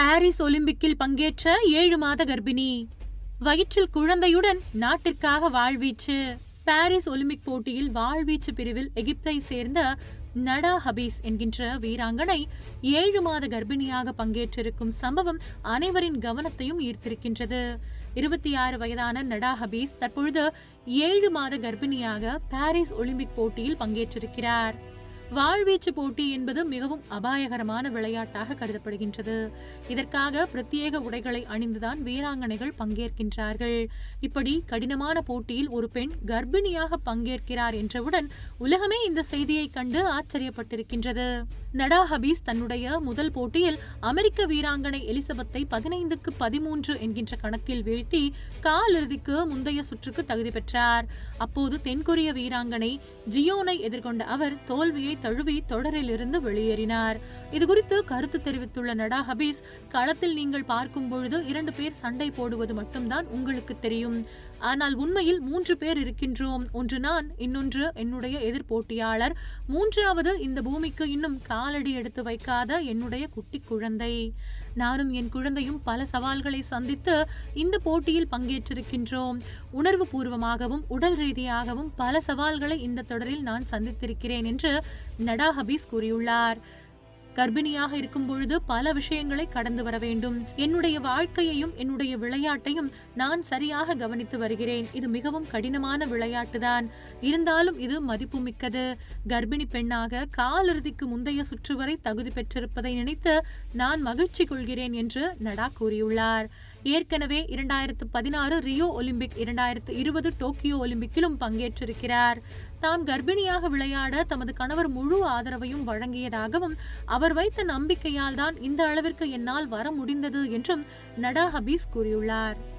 Paris ஒலிம்பிக்கில் பங்கேற்ற ஏழு மாத கர்ப்பிணி. வயிற்றில் குழந்தையுடன் நாட்டிற்காக வாழ்வீச்சு. பாரிஸ் ஒலிம்பிக் போட்டியில் வாழ்வீச்சு பிரிவில் எகிப்தை சேர்ந்த நடா ஹபீஸ் என்கின்ற வீராங்கனை ஏழு மாத கர்ப்பிணியாக பங்கேற்றிருக்கும் சம்பவம் அனைவரின் கவனத்தையும் ஈர்த்திருக்கின்றது. இருபத்தி ஆறு வயதான நடா ஹபீஸ் தற்பொழுது ஏழு மாத கர்ப்பிணியாக பாரிஸ் ஒலிம்பிக் போட்டியில் பங்கேற்றிருக்கிறார். வாழ்வீச்சு போட்டி என்பது மிகவும் அபாயகரமான விளையாட்டாக கருதப்படுகின்றது. இதற்காக பிரத்யேக உடைகளை அணிந்துதான் வீராங்கனைகள் பங்கேற்கின்றார்கள். இப்படி கடினமான போட்டியில் ஒரு பெண் கர்ப்பிணியாக பங்கேற்கிறார் என்றவுடன் உலகமே இந்த செய்தியை கண்டு ஆச்சரியப்பட்டிருக்கின்றது. நடா ஹபீஸ் தன்னுடைய முதல் போட்டியில் அமெரிக்க வீராங்கனை எலிசபெத்தை பதினைந்துக்கு பதிமூன்று என்கின்ற கணக்கில் வீழ்த்தி காலிறுதிக்கு முந்தைய சுற்றுக்கு தகுதி பெற்றார். அப்போது தென்கொரிய வீராங்கனை ஜியோனை எதிர்கொண்ட அவர் தோல்வியை தழுவி தொடரில் இருந்து வெளியேறினார். இதுகுறித்து கருத்து தெரிவித்துள்ள நடா ஹபீஸ் களத்தில் நீங்கள் பார்க்கும் பொழுது இரண்டு பேர் சண்டை போடுவது மட்டும்தான் உங்களுக்கு தெரியும். ஆனால் உண்மையில் மூன்று பேர் இருக்கின்றோம். ஒன்று நான் இன்னொன்று என்னுடைய எதிர்போட்டியாளர் மூன்றாவது இந்த பூமிக்கு இன்னும் காலடி எடுத்து வைக்காத என்னுடைய குட்டி குழந்தை. நானும் என் குழந்தையும் பல சவால்களை சந்தித்து இந்த போட்டியில் பங்கேற்றிருக்கின்றோம். உணர்வு பூர்வமாகவும் உடல் ரீதியாகவும் பல சவால்களை இந்த தொடரில் நான் சந்தித்திருக்கிறேன் என்று நடா ஹபீஸ் கூறியுள்ளார். கர்ப்பிணியாக இருக்கும் பொழுது பல விஷயங்களை கடந்து வர வேண்டும். என்னுடைய வாழ்க்கையையும் என்னுடைய விளையாட்டையும் நான் சரியாக கவனித்து வருகிறேன். இது மிகவும் கடினமான விளையாட்டுதான். இருந்தாலும் இது மதிப்புமிக்கது. கர்ப்பிணி பெண்ணாக காலிறுதிக்கு முந்தைய சுற்று வரை தகுதி பெற்றிருப்பதை நினைத்து நான் மகிழ்ச்சி கொள்கிறேன் என்று நடா கூறியுள்ளார். ஏற்கனவே இரண்டாயிரத்து பதினாறு ரியோ ஒலிம்பிக் இரண்டாயிரத்து இருபது டோக்கியோ ஒலிம்பிக்கிலும் பங்கேற்றிருக்கிறார். தாம் கர்ப்பிணியாக விளையாட தமது கணவர் முழு ஆதரவையும் வழங்கியதாகவும் அவர் வைத்த நம்பிக்கையால் தான் இந்த அளவிற்கு என்னால் வர முடிந்தது என்றும் நடா ஹபீஸ் கூறியுள்ளார்.